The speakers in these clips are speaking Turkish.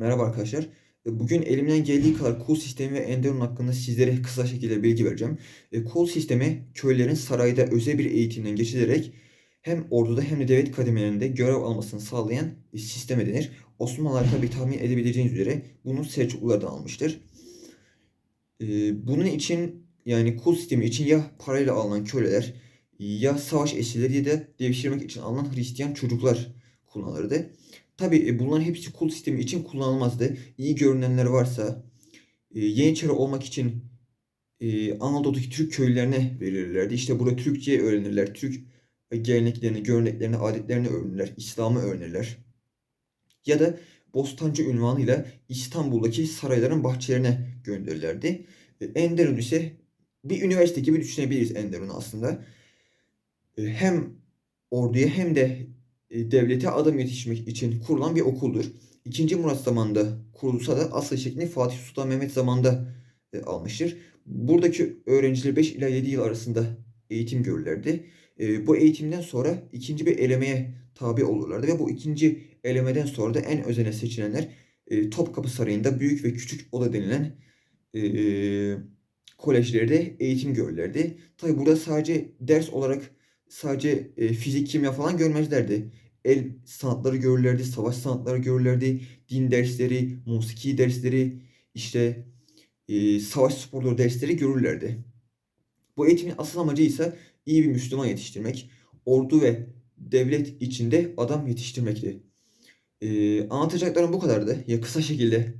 Merhaba arkadaşlar. E, Bugün elimden geldiği kadar kol sistemi ve Enderun hakkında sizlere kısa şekilde bilgi vereceğim. E, Kol sistemi köylerin sarayda özel bir eğitimden geçilerek hem orduda hem de devlet kademelerinde görev almasını sağlayan sisteme denir. Osmanlılar tabi tahmin edebileceğiniz üzere bunu Selçuklulardan almıştır. E, Bunun için yani kul sistemi için ya parayla alınan köleler ya savaş esirleri ya da devşirmek için alınan Hristiyan çocuklar kullanılırdı. Tabii bunların hepsi kul sistemi için kullanılmazdı. İyi görünenler varsa e, Yeniçeri olmak için e, Anadolu'daki Türk köylülerine verirlerdi. İşte burada Türkçe öğrenirler. Türk geleneklerini, göreneklerini, adetlerini öğrenirler. İslam'ı öğrenirler. Ya da Bostancı unvanıyla İstanbul'daki sarayların bahçelerine gönderirlerdi. E, Enderun ise bir üniversite gibi düşünebiliriz Enderun'u aslında. E, Hem orduya hem de e, devlete adam yetiştirmek için kurulan bir okuldur. İkinci Murat zamanında kurulsa da asıl şeklini Fatih Sultan Mehmet zamanında e, almıştır. Buradaki öğrenciler 5 ila 7 yıl arasında eğitim görürlerdi. E, bu eğitimden sonra ikinci bir elemeye tabi olurlardı ve bu ikinci elemeden sonra da en özene seçilenler e, Topkapı Sarayı'nda büyük ve küçük oda denilen e, kolejlerde eğitim görürlerdi. Tabi burada sadece ders olarak sadece e, fizik, kimya falan görmezlerdi. El sanatları görürlerdi, savaş sanatları görürlerdi, din dersleri, musiki dersleri, işte e, savaş sporları dersleri görürlerdi. Bu eğitimin asıl amacı ise iyi bir Müslüman yetiştirmek, ordu ve devlet içinde adam yetiştirmekti. E, anlatacaklarım bu kadardı. Ya kısa şekilde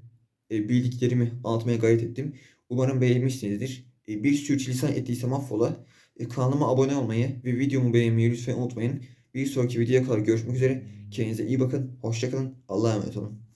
e, bildiklerimi anlatmaya gayret ettim. Umarım beğenmişsinizdir. E, bir sürçülisan ettiysem affola. E, kanalıma abone olmayı ve videomu beğenmeyi lütfen unutmayın. Bir sonraki videoya kadar görüşmek üzere. Kendinize iyi bakın. Hoşçakalın. Allah'a emanet olun.